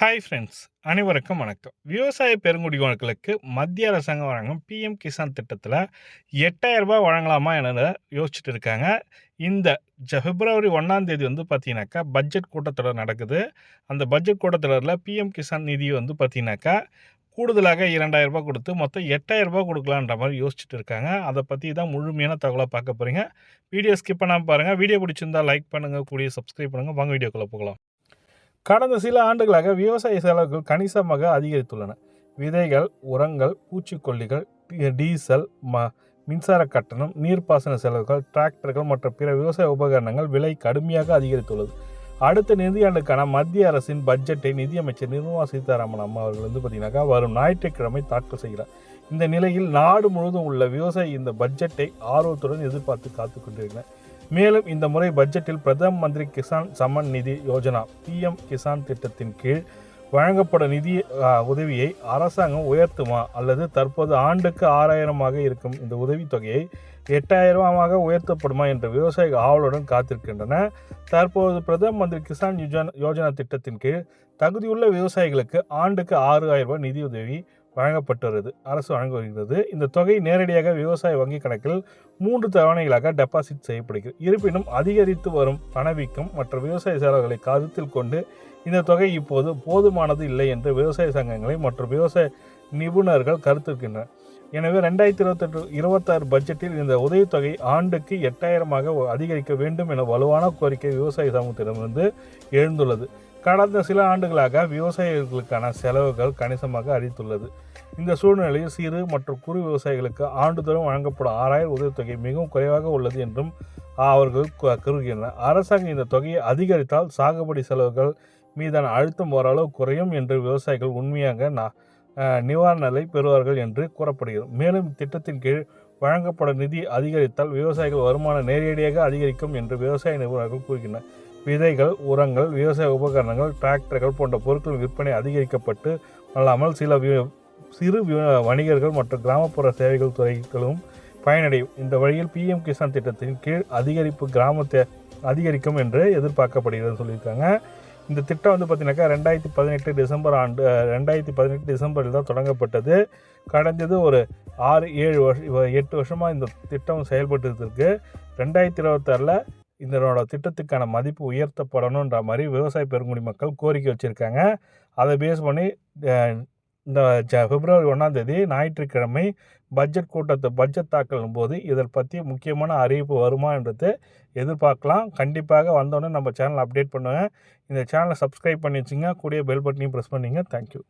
Hi friends அனைவருக்கும் வணக்கம். விவசாய பெருங்குடிகளுக்கு மத்திய அரசாங்கம் வழங்கும் பிஎம் கிசான் திட்டத்தில் எட்டாயிரம் ரூபாய் வழங்கலாமா என யோசிச்சுட்டு இருக்காங்க. இந்த ஜ பிப்ரவரி ஒன்றாம் தேதி வந்து பார்த்தீங்கன்னாக்கா பட்ஜெட் கூட்டத்தொடர் நடக்குது. அந்த பட்ஜெட் கூட்டத்தொடரில் பிஎம் கிசான் நிதி வந்து பார்த்தீங்கன்னாக்கா கூடுதலாக இரண்டாயிரம் ரூபாய் கொடுத்து மொத்தம் எட்டாயிரம் ரூபாய் கொடுக்கலான்ற மாதிரி யோசிச்சுட்டு இருக்காங்க. அதை பற்றி தான் முழுமையான தகவலை பார்க்க போகிறீங்க வீடியோ ஸ்கிப் பண்ணாமல் பாருங்கள் வீடியோ பிடிச்சிருந்தால் லைக் பண்ணுங்கள் கூடிய சப்ஸ்கிரைப் பண்ணுங்கள் வாங்க வீடியோக்குள்ளே போகலாம். கடந்த சில ஆண்டுகளாக விவசாய செலவுகள் கணிசமாக அதிகரித்துள்ளன. விதைகள் உரங்கள் பூச்சிக்கொல்லிகள் டீசல் ம மின்சார கட்டணம் நீர்ப்பாசன செலவுகள் டிராக்டர்கள் மற்றும் பிற விவசாய உபகரணங்கள் விலை கடுமையாக அதிகரித்துள்ளது. அடுத்த நிதியாண்டுக்கான மத்திய அரசின் பட்ஜெட்டை நிதியமைச்சர் நிர்மலா சீதாராமன் அம்மா அவர்கள் வந்து பார்த்தீங்கன்னாக்கா வரும் ஞாயிற்றுக்கிழமை தாக்கல் செய்கிறார். இந்த நிலையில் நாடு முழுவதும் உள்ள விவசாயி இந்த பட்ஜெட்டை ஆர்வத்துடன் எதிர்பார்த்து காத்து கொண்டிருக்கிறார். மேலும் இந்த முறை பட்ஜெட்டில் பிரதம மந்திரி கிசான் சம்மன் நிதி யோஜனா பிஎம் கிசான் திட்டத்தின் கீழ் வழங்கப்படும் நிதி உதவியை அரசாங்கம் உயர்த்துமா அல்லது தற்போது ஆண்டுக்கு ஆறாயிரமாக இருக்கும் இந்த உதவித்தொகையை எட்டாயிரமாக உயர்த்தப்படுமா என்ற விவசாயிகள் ஆவலுடன் காத்திருக்கின்றன. தற்போது பிரதம மந்திரி கிசான் யோஜனா யோஜனா திட்டத்தின் கீழ் தகுதியுள்ள விவசாயிகளுக்கு ஆண்டுக்கு ஆறு ரூபாய் நிதியுதவி வழங்கப்பட்டு வருது. அரசு வழங்கி வருகிறது. இந்த தொகை நேரடியாக விவசாய வங்கி கணக்கில் மூன்று தவணைகளாக டெபாசிட் செய்யப்படுகிறது. இருப்பினும் அதிகரித்து வரும் பணவீக்கம் மற்றும் விவசாய செலவுகளை கருத்தில் கொண்டு இந்த தொகை இப்போது போதுமானது இல்லை என்று விவசாய சங்கங்களை மற்றும் விவசாய நிபுணர்கள் கருத்துக்கின்றனர் எனவே ரெண்டாயிரத்தி இருபத்தெட்டு இருபத்தாறு பட்ஜெட்டில் இந்த உதவித்தொகை ஆண்டுக்கு எட்டாயிரமாக அதிகரிக்க வேண்டும் என வலுவான கோரிக்கை விவசாய சமூகத்திடமிருந்து எழுந்துள்ளது. கடந்த சில ஆண்டுகளாக விவசாயிகளுக்கான செலவுகள் கணிசமாக அளித்துள்ளது இந்த சூழ்நிலையில் சிறு மற்றும் குறு விவசாயிகளுக்கு ஆண்டுதோறும் வழங்கப்படும் ஆறாயிரம் உதவித்தொகை மிகவும் குறைவாக உள்ளது என்றும் அவர்கள் கருதுகின்றனர் அரசாங்கம் இந்த தொகையை அதிகரித்தால் சாகுபடி செலவுகள் மீதான அழுத்தம் ஓரளவு குறையும் என்று விவசாயிகள் உண்மையாக நா- நிவாரணங்களை பெறுவார்கள் என்று கூறப்படுகிறது. மேலும் இத்திட்டத்தின் கீழ் வழங்கப்படும் நிதி அதிகரித்தால் விவசாயிகள் வருமானம் நேரடியாக அதிகரிக்கும் என்று விவசாய நிபுணர்கள் கூறுகின்றனர். விதைகள் உரங்கள் விவசாய உபகரணங்கள் டிராக்டர்கள் போன்ற பொருட்கள் விற்பனை அதிகரிக்கப்பட்டு அல்லாமல் சில வி- சிறு வணிகர்கள் மற்றும் கிராமப்புற சேவைகள் துறைகளும் பயனடையும். இந்த வழியில் பிஎம் கிசான் திட்டத்தின் கீழ் அதிகரிப்பு கிராமத்தை அதிகரிக்கும் என்று எதிர்பார்க்கப்படுகிறது சொல்லியிருக்காங்க. இந்த திட்டம் வந்து பார்த்தீங்கன்னாக்கா ரெண்டாயிரத்தி பதினெட்டு டிசம்பர் ஆண்டு ரெண்டாயிரத்தி பதினெட்டு டிசம்பரில் தான் தொடங்கப்பட்டது. கடந்தது ஒரு ஆறு ஏழு வருஷம் எட்டு வருஷமாக இந்த திட்டம் செயல்பட்டு இருக்கு ரெண்டாயிரத்தி இருபத்தாறில் இதனோட திட்டத்துக்கான மதிப்பு உயர்த்தப்படணுன்ற மாதிரி விவசாய பெருங்குடி மக்கள் கோரிக்கை வச்சுருக்காங்க. அதை பேஸ் பண்ணி இந்த ஜ பிப்ரவரி ஒன்றாந்தேதி ஞாயிற்றுக்கிழமை பட்ஜெட் கூட்டத்தை பட்ஜெட் தாக்கலும் போது இதை பற்றி முக்கியமான அறிவிப்பு வருமா என்றது எதிர்பார்க்கலாம். கண்டிப்பாக வந்தோடனே நம்ம சேனல் அப்டேட் பண்ணுவேன் இந்த சேனலை சப்ஸ்கிரைப் பண்ணி வச்சுங்க. கூடிய பெல் பட்டனையும் ப்ரெஸ் பண்ணிங்க. தேங்க்யூ